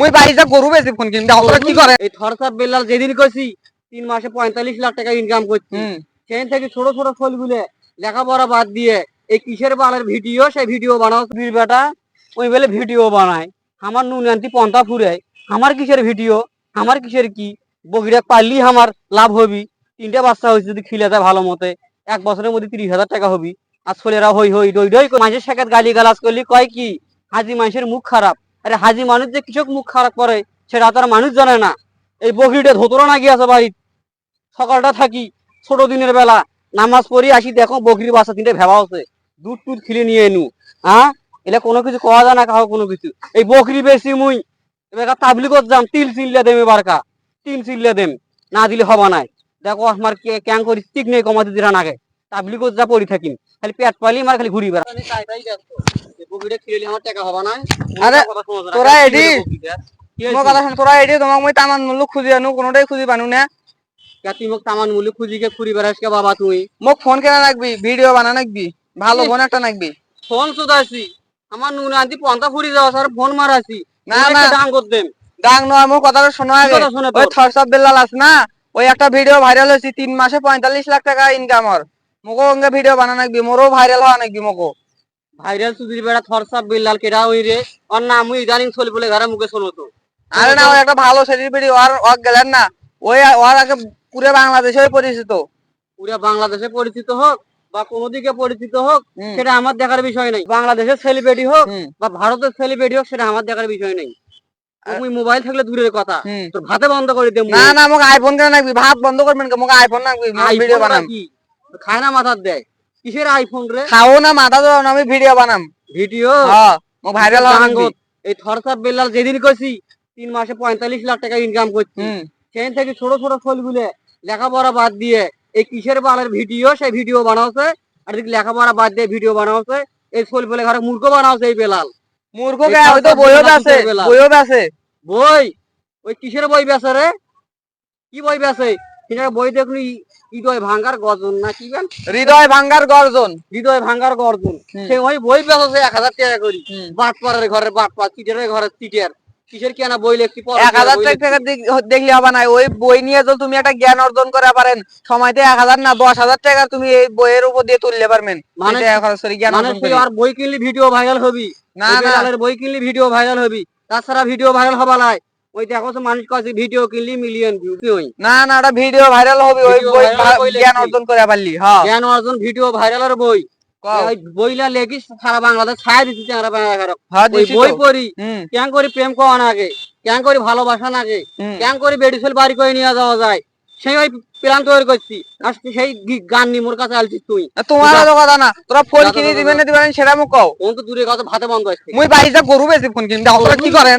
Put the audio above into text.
মুই বাইশটা গরু বেশি ফোন কিনতে আপনারা কি করেন এই থরসাপ বেলাল যেদিন করছি তিন মাসে পঁয়তাল্লিশ লাখ টাকা ইনকাম করছি। সেখান থেকে ছোট ছোট ছেলেগুলো লেখাপড়া বাদ দিয়ে এই কিসের বালের ভিডিও সেই ভিডিও বানাও। বীর বেটা ওই বেলে ভিডিও বানায়। আমার নুন আনতি পন্থা ফুরায়। আমার কিসের ভিডিও? আমার কিসের কি? বগিরা পারলি আমার লাভ হবি। তিনটা বাচ্চা হয়েছে যদি খিলে দেয় ভালো মতে। এক বছরের মধ্যে তিরিশ হাজার টাকা হবি। আর ছেলেরা হই হই ডই ডই মাঝের সাক্ষাৎ গালি গালাজ করলি কয় কি? হাজি মানুষের মুখ খারাপ। আরে হাজি মানুষ যে কৃষক মুখ খারাপ করে, সেটা তার মানুষ জানে না। এই বগিটা ধোতরা না গিয়েছে বাড়ির? সকালটা থাকি, ছোট দিনের বেলা, নামাজ পড়ি আসি, দেখো বকরির বাসা তিনটে ভেবা আছে। দুধ টুধ খিলে নিয়ে এনু। হ্যাঁ এটা কোনো কিছু কওয়া যায় না কাহো কোনো কিছু। এই বকরি বেশি মুই, এবার তাবলিগত যাম, তিল চিল্লা দেম এবারকা তিল চিল্লা দেম। না দিলে হবা নাই। দেখো আমার ক্যাং করি ঠিক নেই কমাতে দিরা নাগে। তাবলিগত যা পড়ি থাকিম। খালি পেট পালি, মার খালি ঘুরি বেড়া। আরে। তোরা কি এডি? হইল বকরিটা? কি মোৰ হইছে? কথা শুন তোরা এটি তোমাক মই তামান মূল্য খুজি আনো কোনোটাই খুজি পানো না তুই মোক তামান মুলি খুঁজিকে ঘুরি বেড়াস কে বাবা তুই মোক ফোন কেনা নাকবি ভিডিও বানা নাকবি ভালো ফোন একটা নাকবি ফোন চোদাছি আমার নুন আনতি পন্থা ফুরি যাওয়া স্যার ফোন মারাছি না, না। ডাং করতেম ডাং নয় মোৰ কথাটা শোনো আগে ওই তোর? বেল্লাল আছে না ওই একটা ভিডিও ভাইরাল হয়েছে তিন মাসে পঁয়তাল্লিশ লাখ টাকা ইনকামর মোকো ভিডিও বানা নাকবি মোরও ভাইরাল হওয়া নাকবি মোকো ভাইরাল সুদির বেড়া থরসাপ বিল্লাল কেডা হই রে? আর না মুই ইদানিং চলি বলে ঘরে মুখে শোনো তো আরে না ওই একটা ভালো সেলিব্রিটি ওর ওর গেলেন না। ওই ওর আগে পুরো বাংলাদেশে পরিচিত। পুরা বাংলাদেশে পরিচিত হোক বা কোনো দিকে পরিচিত হোক সেটা আমার দেখার বিষয় নাই। বাংলাদেশের সেলিব্রিটি হোক বা ভারতের সেলিব্রিটি হোক সেটা আমার দেখার বিষয় নাই। তুমি মোবাইল থাকলে দূরের কথা। তোর ভাতে বন্ধ করে দে না না মোক আইফোন কেনা নাকবি ভাত বন্ধ করবেন কে মোক আইফোন নাকবি ভিডিও বানাম। খায় না মাথার দেয়। কিসের আইফোন রে? খাও না মাথা তো আমি ভিডিও বানাম। ভিডিও হ্যাঁ মোক ভাইরাল ডাঙ্গত। এই থরসাপ বেল্লাল যেদিন করছি তিন মাসে পঁয়তাল্লিশ লাখ টাকা ইনকাম করছি। সেখান থেকে ছোট ছোট ছেলেগুলো লেখাপড়া বাদ দিয়ে এই কিসের বালের ভিডিও সেই ভিডিও বানাওছে। আর এদিকে লেখাপড়া বাদ দিয়ে ভিডিও বানাওছে। এই ছেলে বলে ঘরে মূর্খ বানাওছে এই বেলাল। মূর্খ কে? ওই তো বইও আছে বইও আছে বই? ওই কিসের বই রে? কি বই বেচে সেটা বই দেখলি হৃদয় ভাঙ্গার গর্জন না কি বেন হৃদয় ভাঙ্গার গর্জন। হৃদয় ভাঙ্গার গর্জন। সে ওই বই বেচছে এক হাজার টাকা করি। হুম। বাট পাড়ার ঘরে বাট পা চিটের ঘরে চিটের। কিসের কেনা বই লেখছি এক হাজার টাকা দেখলে হবে না। ওই বই নিয়ে তো তুমি একটা জ্ঞান অর্জন করা পারেন সময়তে এক হাজার না দশ হাজার টাকা তুমি এই বইয়ের উপর দিয়ে তুললে পারবেন। মানে জ্ঞান মানে। আর বই কিনলি ভিডিও ভাইরাল হবি। না বই কিনলি ভিডিও ভাইরাল হবি। তাছাড়া ভিডিও ভাইরাল হবা লাই ওই দেখো তো মানুষ কাছে ভিডিও কিনলি মিলিয়ন ভিউ না না ওটা ভিডিও ভাইরাল হবে ওই বই জ্ঞান অর্জন করে পারলি হ্যাঁ। জ্ঞান অর্জন ভিডিও ভাইরালের বই। ওই বইলা লেখিস সারা বাংলাদেশ ছায়া দিচ্ছি চ্যাংরা বাংলা হ্যাঁ ওই বই পড়ি কেন করে প্রেম আগে? কেন করে ভালোবাসা হুম। কেন করে বেডিসেল বাড়ি করে নিয়ে যাওয়া যায়? সেই ওই প্ল্যান তৈরি করছি। আর সেই গান নিয়ে মোর কাছে আলছিস তুই। তোমার তো কথা না তোরা ফোন কিনে দিবেন না দিবেন সেটা মোক কও কোন তো দূরে কথা ভাতে বন্ধ আছে। মুই বাইশটা গরু বেশি ফোন কিনতে আপনারা কি করেন?